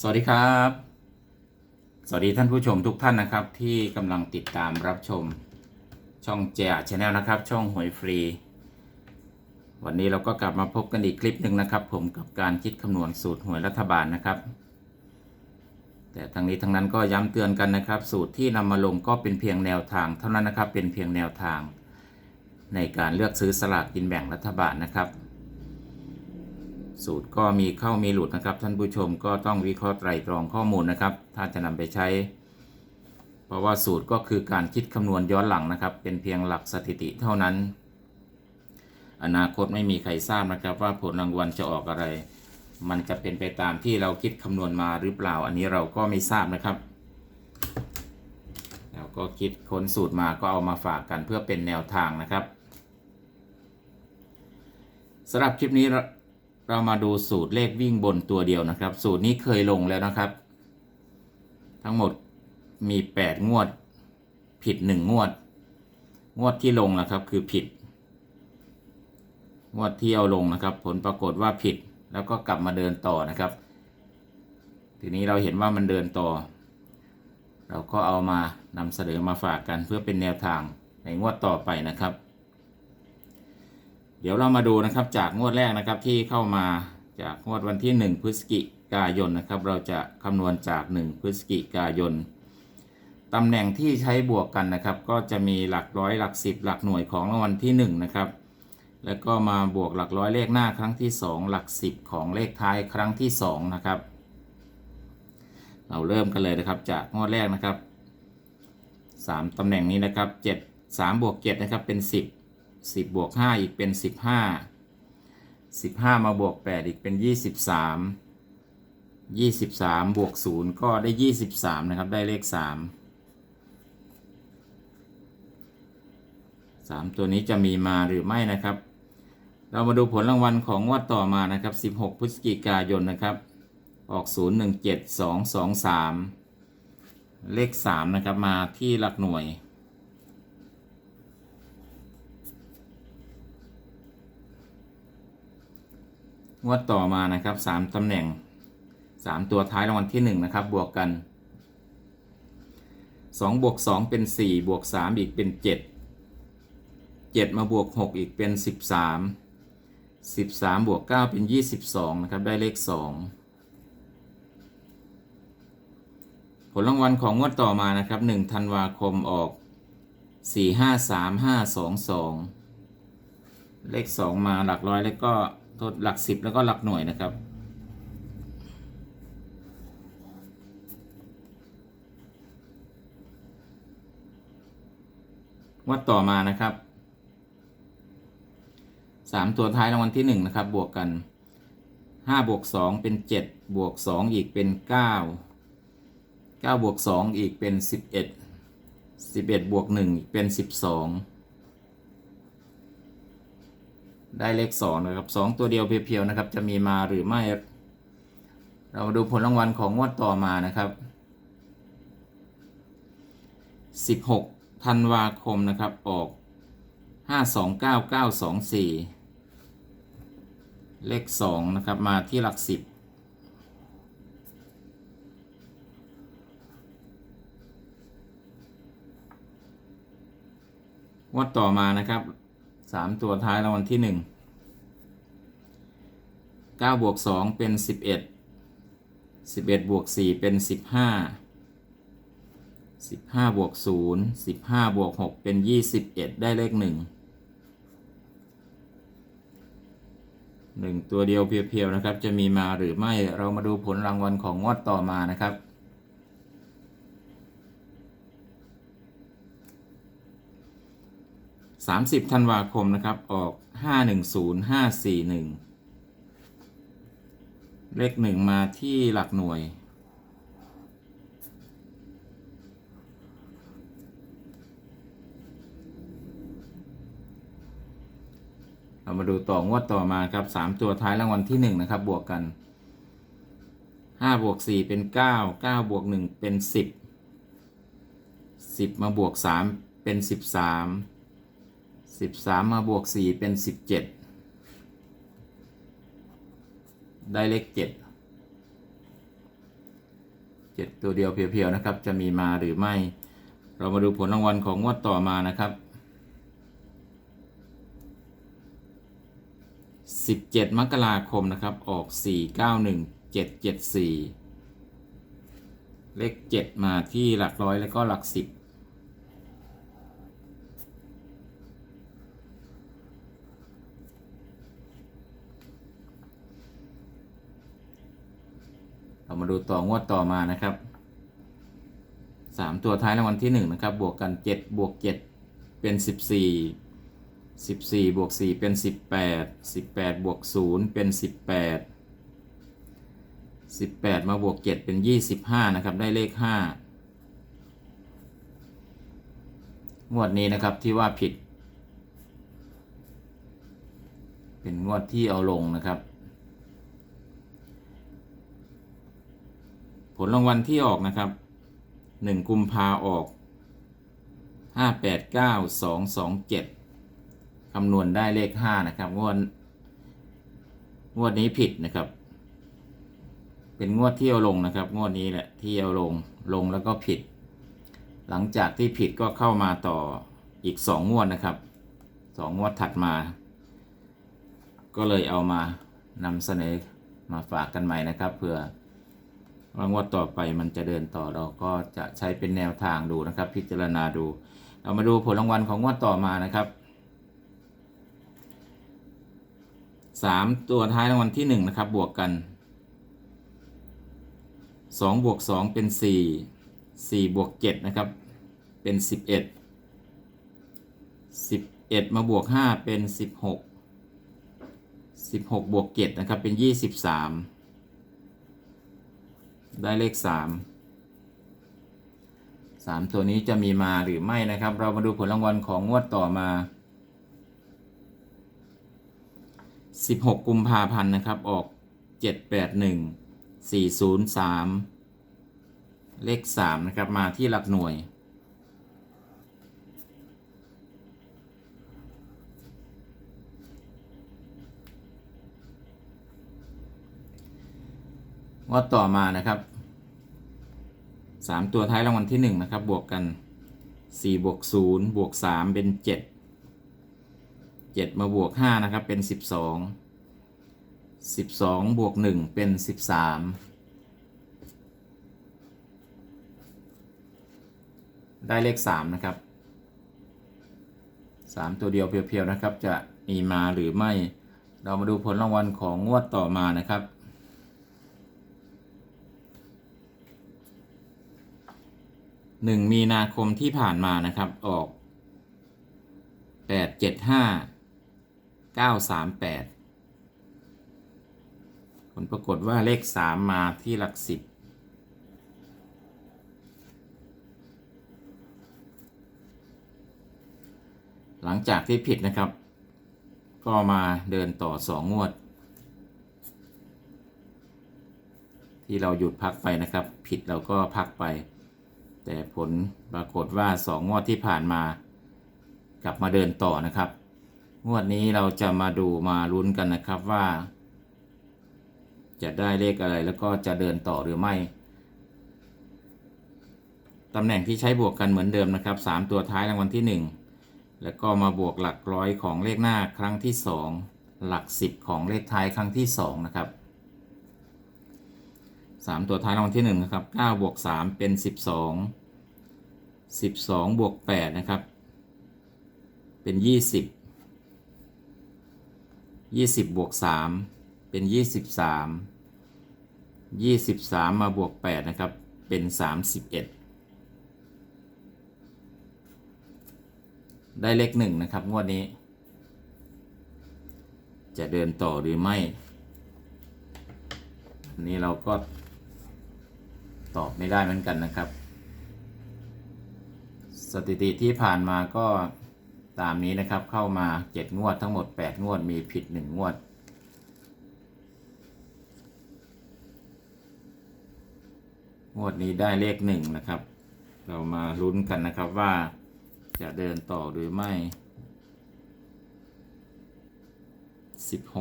สวัสดีครับ สวัสดีท่านผู้ชมทุกท่านนะครับ ที่กำลังติดตามรับชมช่องเจียชาแนลนะครับ ช่องหวยฟรี วันนี้เราก็กลับมาพบกันอีกคลิปหนึ่งนะครับ ผมกับการคิดคำนวณสูตรหวยรัฐบาลนะครับ แต่ทั้งนี้ทั้งนั้นก็ย้ำเตือนกันนะครับ สูตรที่นำมาลงก็เป็นเพียงแนวทาง เท่านั้นนะครับเป็นเพียงแนวทาง ในการเลือกซื้อสลากกินแบ่งรัฐบาลนะครับ สูตรก็มีเข้ามีหลุดนะครับ ท่านผู้ชมก็ต้องวิเคราะห์ไตรตรองข้อมูลนะครับ ถ้าจะนำไปใช้ เพราะว่าสูตรก็คือการคิดคำนวณย้อนหลังนะครับ เป็นเพียงหลักสถิติเท่านั้น อนาคตไม่มีใครทราบนะครับ ว่าผลรางวัลจะออกอะไร มันจะเป็นไปตามที่เราคิดคำนวณมาหรือเปล่า อันนี้เราก็ไม่ทราบนะครับเราก็คิดค้นสูตรมาก็เอามาฝากกันเพื่อเป็นแนวทางนะครับสำหรับคลิปนี้ เรามาดูสูตรเลขวิ่งบนตัวเดียวนะครับ สูตรนี้เคยลงแล้วนะครับ ทั้งหมดมี 8 งวด ผิด 1 งวด งวดที่ลงนะครับคือผิด งวดที่เอาลงนะครับ ผลปรากฏว่าผิดแล้วก็กลับมาเดินต่อนะครับ ทีนี้เราเห็นว่ามันเดินต่อ เราก็เอามานำเสนอมาฝากกันเพื่อเป็นแนวทางในงวดต่อไปนะครับ ดี๋ยวเรามาดูนะครับจากงวดแรกนะครับที่เข้ามาจากงวดวันที่ 1 พฤศจิกายนนะครับ เราจะคำนวณจาก 1 พฤศจิกายนตำแหน่งที่ใช้บวกกันนะครับ ก็จะมีหลักร้อยหลักสิบหลักหน่วยของรางวัลที่ 1 นะครับ แล้วก็มาบวกหลักร้อยเลขหน้าครั้งที่ 2 หลักสิบของเลขท้ายครั้งที่ 2 นะครับ เราเริ่มกันเลยนะครับจากงวดแรกนะครับ 3ตำแหน่งนี้นะครับ 7 3บวก7นะครับเป็น 10 10บวก5อีกเป็น 15 15 มาบวก 8 อีกเป็น 23 23 บวก 0 ก็ได้ 23 นะครับ ได้เลข 3 3 ตัวนี้จะมีมาหรือไม่นะครับ เรามาดูผลรางวัลของงวดต่อมานะครับ 16 พฤศจิกายนนะครับ ออก 017223 เลข 3 นะครับ มาที่หลักหน่วย งวดต่อมานะครับสามตำแหน่งสามตัวท้ายรางวัลที่หนึ่งนะครับ บวกกันสองบวกสองเป็นสี่บวกสามอีกเป็นเจ็ดเจ็ดมาบวกหกอีกเป็นสิบสามสิบสามบวกเก้าเป็นยี่สิบสองนะครับ ได้เลขสองผลรางวัลของงวดต่อมานะครับหนึ่งธันวาคมออกสี่ห้าสามห้าสองสองเลขสองมาหลักร้อยแล้วก็ โทษหลักสิบแล้วก็หลักหน่วยนะครับ วัดต่อมานะครับสามตัวท้ายรางวัลที่หนึ่งนะครับ บวกกันห้าบวกสองเป็นเจ็ดบวกสองอีกเป็นเก้าเก้าบวกสองอีกเป็นสิบเอ็ดสิบเอ็ดบวกหนึ่งเป็นสิบสอง ได้เลขสองนะครับสองตัวเดียวเพียวๆนะครับ จะมีมาหรือไม่ เรามาดูผลรางวัลของงวดต่อมานะครับสิบหกธันวาคมนะครับออกห้าสองเก้าเก้าสองสี่เลขสองนะครับมาที่หลักสิบงวดต่อมานะครับ สามตัวท้ายรางวัลที่หนึ่งเก้าบวกสองเป็นสิบเอ็ดสิบเอ็ดบวกสี่เป็นสิบห้าสิบห้าบวกศูนย์สิบห้าบวกหกเป็นยี่สิบเอ็ดได้เลขหนึ่งหนึ่งตัวเดียวเพียวๆนะครับ จะมีมาหรือไม่เรามาดูผลรางวัลของงวดต่อมานะครับ 30ธันวาคมนะครับออก 510 541 เลขหนึ่งมาที่หลักหน่วย เรามาดูต่องวดต่อมาครับ 3 ตัวท้ายรางวัลที่ 1 นะครับ บวกกัน 5 บวก 4 เป็น 9 9 บวก 1 เป็น 10 10 มาบวก 3 เป็น 13 สิบสามมาบวกสี่เป็นสิบเจ็ดได้เลขเจ็ดเจ็ดตัวเดียวเพียวๆนะครับ จะมีมาหรือไม่ เรามาดูผลรางวัลของงวดต่อมานะครับ17มกราคมนะครับ ออก491 774เลข7มาที่หลักร้อยแล้วก็หลัก10เมาดูต่องวดต่อมานะครับสามตัวท้ายรางวัลที่หนึ่งนะครับ บวกกันเจ็ดบวกเจ็ดเป็นสิบสี่สิบสี่บวกสี่เป็นสิบแปดสิบแปดบวกศูนย์เป็นสิบแปดสิบแปดมาบวกเจ็ดเป็นยี่สิบห้านะครับ ได้เลขห้างวดนี้นะครับที่ว่าผิด เป็นงวดที่เอาลงนะครับ ผลรางวัลที่ออกนะครับหนึ่งกุมภาออกห้าแปดเก้าสองสองเจ็ดคำนวณได้เลขห้านะครับ งวด งวดนี้ผิดนะครับ เป็นงวดที่เอาลงนะครับ งวดนี้แหละที่เอาลงลงแล้วก็ผิด หลังจากที่ผิดก็เข้ามาต่ออีกสองงวดนะครับสองงวดถัดมา ก็เลยเอามานำเสนอมาฝากกันใหม่นะครับเพื่อ ว่างวดต่อไปมันจะเดินต่อเราก็จะใช้เป็นแนวทางดูนะครับ พิจารณาดู เรามาดูผลรางวัลของงวดต่อมานะครับสามตัวท้ายรางวัลที่หนึ่งนะครับบวกกันสองบวกสองเป็นสี่สี่บวกเจ็ดนะครับเป็นสิบเอ็ดสิบเอ็ดมาบวกห้าเป็นสิบหกสิบหกบวกเจ็ดนะครับเป็นยี่สิบสาม ได้เลขสามสามตัวนี้จะมีมาหรือไม่นะครับ เรามาดูผลรางวัลของงวดต่อมา 16 กุมภาพันธ์นะครับ ออก 781 403 เลข 3 นะครับ มาที่หลักหน่วย งวดต่อมานะครับสามตัวท้ายรางวัลที่หนึ่งนะครับ บวกกันสี่บวกศูนย์บวกสามเป็นเจ็ดเจ็ดมาบวกห้านะครับ เป็นสิบสองสิบสองบวกหนึ่งเป็นสิบสามได้เลขสามนะครับสามตัวเดียวเพียวๆนะครับ จะมีมาหรือไม่ เรามาดูผลรางวัลของงวดต่อมานะครับ หนึ่งมีนาคมที่ผ่านมานะครับออกแปดเจ็ดห้าเก้าสามแปดผลปรากฏว่าเลขสามมาที่หลักสิบหลังจากที่ผิดนะครับ ก็มาเดินต่อสองงวด ที่เราหยุดพักไปนะครับ ผิดเราก็พักไป แต่ผลปรากฏว่าสองงวดที่ผ่านมากลับมาเดินต่อนะครับ งวดนี้เราจะมาดูมาลุ้นกันนะครับว่า จะได้เลขอะไรแล้วก็จะเดินต่อหรือไม่ตำแหน่งที่ใช้บวกกันเหมือนเดิมนะครับสามตัวท้ายรางวัลที่หนึ่งแล้วก็มาบวกหลักร้อยของเลขหน้าครั้งที่สองหลักสิบของเลขท้ายครั้งที่สองนะครับ สามตัวท้ายรางวัลที่หนึ่งนะครับเก้าบวกสามเป็นสิบสองสิบสองบวกแปดนะครับ เป็นยี่สิบยี่สิบบวกสามเป็นยี่สิบสามยี่สิบสามมาบวกแปดนะครับ เป็นสามสิบเอ็ดได้เลขหนึ่งนะครับ งวดนี้ จะเดินต่อหรือไม่นนี้เราก็ ตอบไม่ได้เหมือนกันนะครับ สถิติที่ผ่านมาก็ตามนี้นะครับเข้ามา 7 งวดทั้งหมด 8 งวดมีผิด 1 งวด งวดนี้ได้เลข 1 นะครับ เรามาลุ้นกันนะครับว่าจะเดินต่อหรือไม่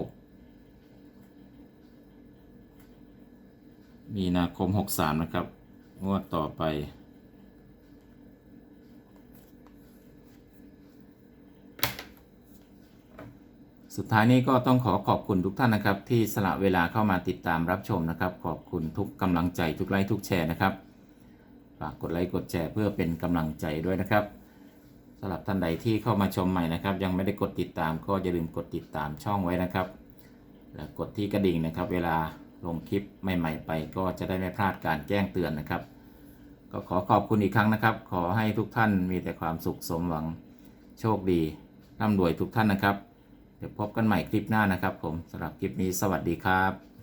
16 มีนาคมหกสามนะครับ งวดต่อไป สุดท้ายนี้ก็ต้องขอขอบคุณทุกท่านนะครับ ที่สละเวลาเข้ามาติดตามรับชมนะครับ ขอบคุณทุกกำลังใจทุกไลค์ทุกแชร์นะครับฝากกดไลค์กดแชร์เพื่อเป็นกำลังใจด้วยนะครับสำหรับท่านใดที่เข้ามาชมใหม่นะครับ ยังไม่ได้กดติดตามก็อย่าลืมกดติดตามช่องไว้นะครับ และกดที่กระดิ่งนะครับ เวลา ลงคลิปใหม่ ๆ ไปก็จะได้ไม่พลาดการแจ้งเตือนนะครับ ก็ขอขอบคุณอีกครั้งนะครับ ขอให้ทุกท่านมีแต่ความสุขสมหวังโชคดีร่ำรวยทุกท่านนะครับ เดี๋ยวพบกันใหม่คลิปหน้านะครับ ผมสำหรับคลิปนี้สวัสดีครับ